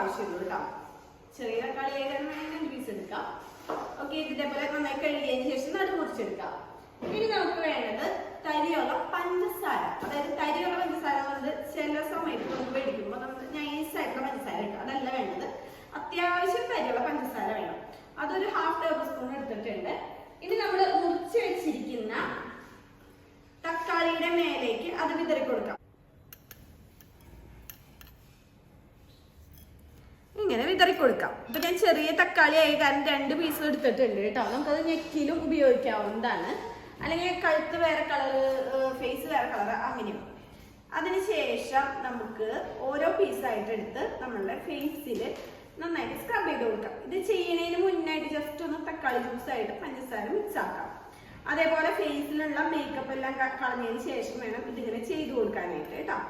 നമുക്ക് ആവശ്യമുള്ളൂ കേട്ടോ ചെറിയ തക്കാളി രണ്ട് പീസ് എടുക്കാം. ഓക്കെ ഇതേപോലെ നന്നായി കഴുകിയതിന് ശേഷം നടു മുറിച്ചെടുക്കാം. ഇനി നമുക്ക് വേണ്ടത് തരിയുള്ള പഞ്ചസാര. അതായത് തരിയുള്ള പഞ്ചസാര എന്നത് ചില സമയത്ത് നമുക്ക് മേടിക്കുമ്പോൾ നമ്മൾ നൈസായിട്ടുള്ള പഞ്ചസാര കിട്ടും അതല്ല വേണ്ടത്. അത്യാവശ്യം തരിയുള്ള പഞ്ചസാര വേണം. അതൊരു ഹാഫ് ടേബിൾ സ്പൂൺ എടുത്തിട്ടുണ്ട്. ഇനി നമ്മൾ മുറിച്ച് വെച്ചിരിക്കുന്ന തക്കാളിയുടെ മേലേക്ക് അത് വിതറി കൊടുക്കാം ഇങ്ങനെ വിതറി കൊടുക്കാം ഇപ്പൊ ഞാൻ ചെറിയ തക്കാളി ആയി കാരണം രണ്ട് പീസ് എടുത്തിട്ടുണ്ട് കേട്ടോ. നമുക്കത് ഞെക്കിലും ഉപയോഗിക്കാവുന്നതാണ് അല്ലെങ്കിൽ കഴുത്ത് വേറെ കളറ് ഫേസ് വേറെ കളർ അങ്ങനെയും അതിനുശേഷം നമുക്ക് ഓരോ പീസായിട്ട് എടുത്ത് നമ്മളുടെ ഫേസിൽ നന്നായിട്ട് സ്ക്രബ് ചെയ്ത് കൊടുക്കാം. ഇത് ചെയ്യുന്നതിന് മുന്നായിട്ട് ജസ്റ്റ് ഒന്ന് തക്കാളി ജ്യൂസ് ആയിട്ട് പഞ്ചസാര മിക്സ് ആക്കാം. അതേപോലെ ഫേസിലുള്ള മേക്കപ്പ് എല്ലാം കളഞ്ഞതിന് ശേഷം വേണം ഇതിങ്ങനെ ചെയ്ത് കൊടുക്കാനായിട്ട് കേട്ടോ.